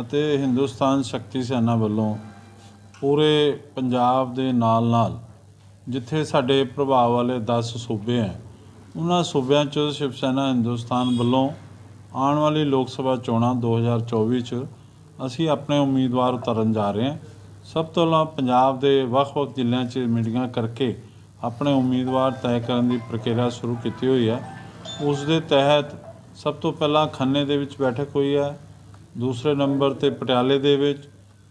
ਅਤੇ ਹਿੰਦੁਸਤਾਨ ਸ਼ਕਤੀ ਸੈਨਾ ਵੱਲੋਂ ਪੂਰੇ ਪੰਜਾਬ ਦੇ ਨਾਲ-ਨਾਲ ਜਿੱਥੇ ਸਾਡੇ ਪ੍ਰਭਾਵ ਵਾਲੇ 10 ਸੂਬੇ ਹੈ, ਉਹਨਾਂ ਸੂਬਿਆਂ 'ਚ ਸ਼ਿਵ ਸੈਨਾ ਹਿੰਦੁਸਤਾਨ ਵੱਲੋਂ ਆਉਣ ਵਾਲੀ ਲੋਕ ਸਭਾ ਚੋਣਾਂ 2024 'ਚ ਅਸੀਂ ਆਪਣੇ ਉਮੀਦਵਾਰ ਉਤਾਰਨ ਜਾ ਰਹੇ ਹਾਂ। ਸਭ ਤੋਂ ਪਹਿਲਾਂ ਪੰਜਾਬ ਦੇ ਵੱਖ-ਵੱਖ ਜ਼ਿਲ੍ਹਿਆਂ 'ਚ ਮੀਟਿੰਗਾਂ ਕਰਕੇ ਆਪਣੇ ਉਮੀਦਵਾਰ ਤੈਅ ਕਰਨ ਦੀ ਪ੍ਰਕਿਰਿਆ ਸ਼ੁਰੂ ਕੀਤੀ ਹੋਈ ਹੈ। ਉਸ ਦੇ ਤਹਿਤ ਸਭ ਤੋਂ ਪਹਿਲਾਂ ਖੰਨੇ ਦੇ ਵਿੱਚ ਬੈਠਕ ਹੋਈ ਹੈ। ਦੂਸਰੇ ਨੰਬਰ ਤੇ ਪਟਿਆਲੇ ਦੇ ਵਿੱਚ,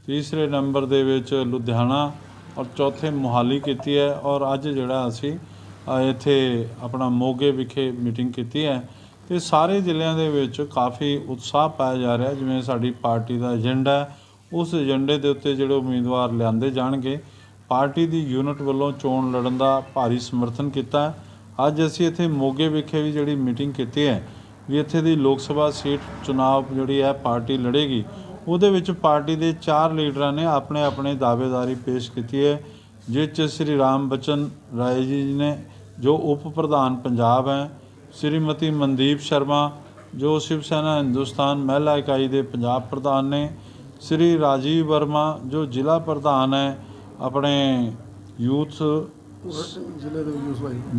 ਤੀਸਰੇ ਨੰਬਰ ਦੇ ਵਿੱਚ ਲੁਧਿਆਣਾ ਔਰ ਚੌਥੇ ਮੁਹਾਲੀ ਕੀਤੀ ਹੈ ਔਰ ਅੱਜ ਜਿਹੜਾ ਅਸੀਂ ਇੱਥੇ ਆਪਣਾ ਮੋਗੇ ਵਿਖੇ ਮੀਟਿੰਗ ਕੀਤੀ ਹੈ। ਤੇ ਸਾਰੇ ਜ਼ਿਲ੍ਹਿਆਂ ਦੇ ਵਿੱਚ ਕਾਫੀ ਉਤਸ਼ਾਹ ਪਾਇਆ ਜਾ ਰਿਹਾ, ਜਿਵੇਂ ਸਾਡੀ ਪਾਰਟੀ ਦਾ ਏਜੰਡਾ ਉਸ ਏਜੰਡੇ ਦੇ ਉੱਤੇ ਜਿਹੜੇ ਉਮੀਦਵਾਰ ਲਿਆਂਦੇ ਜਾਣਗੇ। ਪਾਰਟੀ ਦੀ ਯੂਨਿਟ ਵੱਲੋਂ ਚੋਣ ਲੜਨ ਦਾ ਭਾਰੀ ਸਮਰਥਨ ਕੀਤਾ ਅੱਜ ਅਸੀਂ ਇੱਥੇ ਮੋਗੇ ਵਿਖੇ ਵੀ ਜਿਹੜੀ ਮੀਟਿੰਗ ਕੀਤੀ ਹੈ ਵੀ ਇੱਥੇ ਦੀ ਲੋਕ ਸਭਾ ਸੀਟ ਚੁਣਾਵ ਜਿਹੜੀ ਹੈ ਪਾਰਟੀ ਲੜੇਗੀ। ਉਹਦੇ ਵਿੱਚ ਪਾਰਟੀ ਦੇ ਚਾਰ ਲੀਡਰਾਂ ਨੇ ਆਪਣੇ ਆਪਣੇ ਦਾਅਵੇਦਾਰੀ ਪੇਸ਼ ਕੀਤੀ ਹੈ ਜਿਸ 'ਚ ਸ੍ਰੀ ਰਾਮ ਬਚਨ ਰਾਏ ਜੀ ਨੇ ਜੋ ਉਪ ਪ੍ਰਧਾਨ ਪੰਜਾਬ ਹੈ ਸ੍ਰੀਮਤੀ ਮਨਦੀਪ ਸ਼ਰਮਾ ਜੋ ਸ਼ਿਵ ਸੈਨਾ ਹਿੰਦੁਸਤਾਨ ਮਹਿਲਾ ਇਕਾਈ ਦੇ ਪੰਜਾਬ ਪ੍ਰਧਾਨ ਨੇ ਸ੍ਰੀ ਰਾਜੀਵ ਵਰਮਾ ਜੋ ਜ਼ਿਲ੍ਹਾ ਪ੍ਰਧਾਨ ਹੈ ਆਪਣੇ ਯੂਥ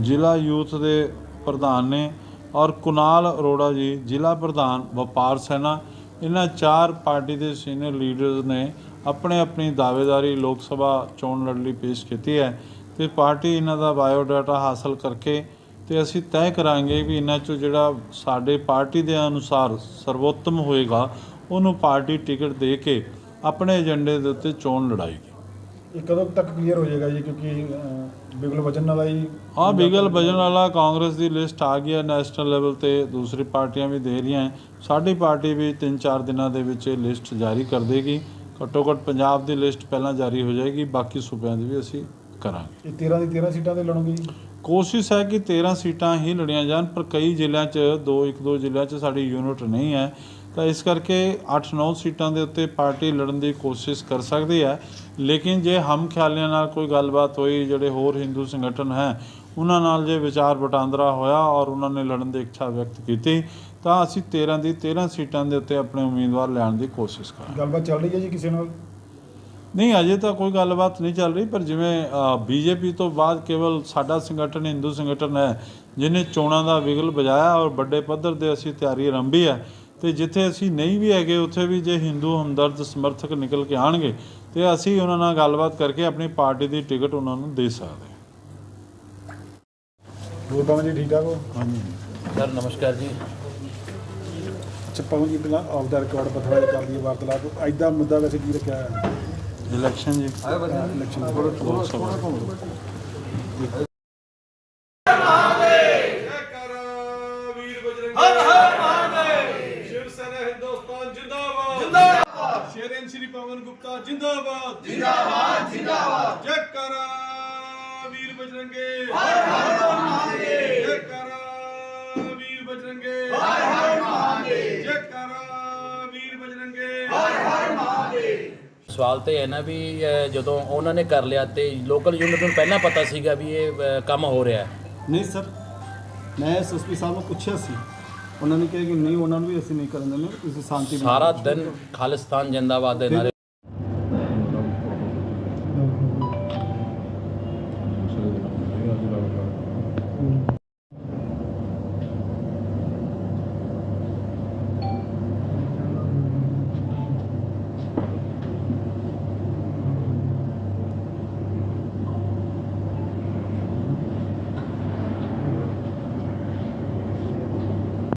ਜ਼ਿਲ੍ਹੇ ਯੂਥ ਦੇ ਪ੍ਰਧਾਨ ਨੇ ਔਰ ਕੁਨਾਲ ਅਰੋੜਾ ਜੀ, ਜ਼ਿਲ੍ਹਾ ਪ੍ਰਧਾਨ, ਵਪਾਰ ਸੈਨਾ, ਇਹਨਾਂ ਚਾਰ ਪਾਰਟੀ ਦੇ ਸੀਨੀਅਰ ਲੀਡਰਸ ਨੇ ਆਪਣੇ ਆਪਣੀ ਦਾਅਵੇਦਾਰੀ ਲੋਕ ਸਭਾ ਚੋਣ ਲੜਨ ਲਈ ਪੇਸ਼ ਕੀਤੀ ਹੈ ਤੇ ਪਾਰਟੀ ਇਹਨਾਂ ਦਾ ਬਾਇਓਡਾਟਾ ਹਾਸਲ ਕਰਕੇ ਤੇ ਅਸੀਂ ਤੈਅ ਕਰਾਂਗੇ ਵੀ ਇਹਨਾਂ ਚੋਂ ਜਿਹੜਾ ਸਾਡੇ ਪਾਰਟੀ ਦੇ ਅਨੁਸਾਰ ਸਰਵੋਤਮ ਹੋਏਗਾ, ਉਹਨੂੰ ਪਾਰਟੀ ਟਿਕਟ ਦੇ ਕੇ ਆਪਣੇ ਏਜੰਡੇ ਦੇ ਉੱਤੇ ਚੋਣ ਲੜਾਏਗੀ ਇਹ ਕਦੋਂ ਤੱਕ ਕਲੀਅਰ ਹੋ ਜਾਏਗਾ ਜੀ? ਕਿਉਂਕਿ ਅਹ, ਬਿਗਲ ਵਜਨ ਵਾਲਾ ਹੀ ਹਾਂ ਬਿਗਲ ਵਜਨ ਵਾਲਾ ਕਾਂਗਰਸ ਦੀ ਲਿਸਟ ਆ ਗਈ ਹੈ ਨੈਸ਼ਨਲ ਲੈਵਲ ਤੇ ਦੂਸਰੀ ਪਾਰਟੀਆਂ ਵੀ ਦੇ ਰਹੀਆਂ ਹੈ। ਸਾਡੀ ਪਾਰਟੀ ਵੀ 3-4 ਦਿਨਾਂ ਦੇ ਵਿੱਚ ਇਹ ਲਿਸਟ ਜਾਰੀ ਕਰ ਦੇਗੀ। ਘੱਟੋ ਘੱਟ ਪੰਜਾਬ ਦੀ ਲਿਸਟ ਪਹਿਲਾਂ ਜਾਰੀ ਹੋ ਜਾਏਗੀ ਬਾਕੀ ਸੂਬਿਆਂ ਦੀ ਵੀ ਅਸੀਂ ਕਰਾਂਗੇ। ਇਹ 13 ਦੀ 13 ਸੀਟਾਂ ਤੇ ਲੜੋਗੇ ਜੀ? ਕੋਸ਼ਿਸ਼ ਹੈ ਕਿ 13 ਸੀਟਾਂ ਹੀ ਲੜੀਆਂ ਜਾਣ ਪਰ ਕਈ ਜ਼ਿਲ੍ਹਿਆਂ 'ਚ ਦੋ ਇੱਕ ਦੋ ਜ਼ਿਲ੍ਹਿਆਂ 'ਚ ਸਾਡੀ ਯੂਨਿਟ ਨਹੀਂ ਹੈ। ਤਾਂ ਇਸ ਕਰਕੇ 8-9 ਸੀਟਾਂ ਦੇ ਉੱਤੇ ਪਾਰਟੀ ਲੜਨ ਦੀ ਕੋਸ਼ਿਸ਼ ਕਰ ਸਕਦੀ ਹੈ। ਲੇਕਿਨ ਜੇ ਹਮ ਖਿਆਲਿਆਂ ਨਾਲ ਕੋਈ ਗੱਲਬਾਤ ਹੋਈ ਜਿਹੜੇ ਹੋਰ ਹਿੰਦੂ ਸੰਗਠਨ ਹੈ ਉਹਨਾਂ ਨਾਲ ਜੇ ਵਿਚਾਰ ਵਟਾਂਦਰਾ ਹੋਇਆ ਔਰ ਉਹਨਾਂ ਨੇ ਲੜਨ ਦੀ ਇੱਛਾ ਵਿਅਕਤ ਕੀਤੀ ਤਾਂ ਅਸੀਂ 13 ਦੀ 13 ਸੀਟਾਂ ਦੇ ਉੱਤੇ ਆਪਣੇ ਉਮੀਦਵਾਰ ਲਿਆਉਣ ਦੀ ਕੋਸ਼ਿਸ਼ ਕਰਾਂਗੇ। ਗੱਲਬਾਤ ਚੱਲ ਰਹੀ ਹੈ ਜੀ ਕਿਸੇ ਨਾਲ? ਨਹੀਂ ਅਜੇ ਤਾਂ ਕੋਈ ਗੱਲਬਾਤ ਨਹੀਂ ਚੱਲ ਰਹੀ ਪਰ ਜਿਵੇਂ ਬੀਜੇਪੀ ਤੋਂ ਬਾਅਦ ਕੇਵਲ ਸਾਡਾ ਸੰਗਠਨ ਹਿੰਦੂ ਸੰਗਠਨ ਹੈ ਜਿਨੇ ਚੋਣਾਂ ਦਾ ਵਿਗਲ ਵਜਾਇਆ ਔਰ ਵੱਡੇ ਪੱਧਰ ਤੇ ਅਸੀਂ ਤਿਆਰੀ ਆਰੰਭੀ ਹੈ ਤੇ ਜਿੱਥੇ ਅਸੀਂ ਨਹੀਂ ਵੀ ਹੈਗੇ ਉੱਥੇ ਵੀ ਜੇ ਹਿੰਦੂ ਹਮਦਰਦ ਸਮਰਥਕ ਨਿਕਲ ਕੇ ਆਣਗੇ ਤੇ ਅਸੀਂ ਉਹਨਾਂ ਨਾਲ ਗੱਲਬਾਤ ਕਰਕੇ ਆਪਣੀ ਪਾਰਟੀ ਦੀ ਟਿਕਟ ਉਹਨਾਂ ਨੂੰ ਦੇ ਸਕਦੇ ਹਾਂ। ਹੋਰ ਪਵਨ ਜੀ ਠੀਕ ਠਾਕ ਹੋ? ਹਾਂਜੀ। ਸਰ ਨਮਸਕਾਰ ਜੀ। ਅੱਛਾ ਪਵਨ ਜੀ ਪਹਿਲਾਂ ਆਫ ਦਾ ਰਿਕਾਰਡ ਵਾਰਤਾਲਾਪ। ਐਦਾਂ ਮੁੱਦਾ ਵੈਸੇ ਕੀ ਰੱਖਿਆ ਹੈ ਇਲੈਕਸ਼ਨ ਜੀ। ਇਲੈਕਸ਼ਨ ਪਵਨ ਗੁਪਤਾ ਜਿੰਦਾਬਾਦ। ਜਿੰਦਾਬਾਦ ਜਿੰਦਾਬਾਦ। ਜੈਕਾਰਾ ਵੀਰ ਬਜਰੰਗੇ। ਹਰ ਹਰ ਮਹਾਦੇਵ ਜੈਕਾਰਾ ਵੀਰ ਬਜਰੰਗੇ। ਹਰ ਹਰ ਮਹਾਦੇਵ ਜੈਕਾਰਾ ਵੀਰ ਬਜਰੰਗੇ। ਹਰ ਸਵਾਲ ਤੇ ਹੈ ਨਾ ਵੀ ਜਦੋਂ ਉਹਨਾਂ ਨੇ ਕਰ ਲਿਆ ਤੇ ਲੋਕਲ ਯੂਨਿਟ ਨੂੰ ਪਹਿਲਾਂ ਪਤਾ ਸੀਗਾ ਵੀ ਇਹ ਕੰਮ ਹੋ ਰਿਹਾ ਹੈ। ਨਹੀਂ ਸਰ ਮੈਂ ਐਸਐਸਪੀ ਸਾਹਿਬ ਨੂੰ ਪੁੱਛਿਆ ਸੀ। ਉਹਨਾਂ ਨੇ ਕਿਹਾ ਕਿ ਨਹੀਂ ਉਹਨਾਂ ਨੂੰ ਵੀ ਅਸੀਂ ਨਹੀਂ ਕਰਨ ਦਿੰਦੇ ਤੁਸੀਂ ਸ਼ਾਂਤੀ। ਸਾਰਾ ਦਿਨ ਖਾਲਿਸਤਾਨ ਜਿੰਦਾਬਾਦ ਦੇ ਨਾਰੇ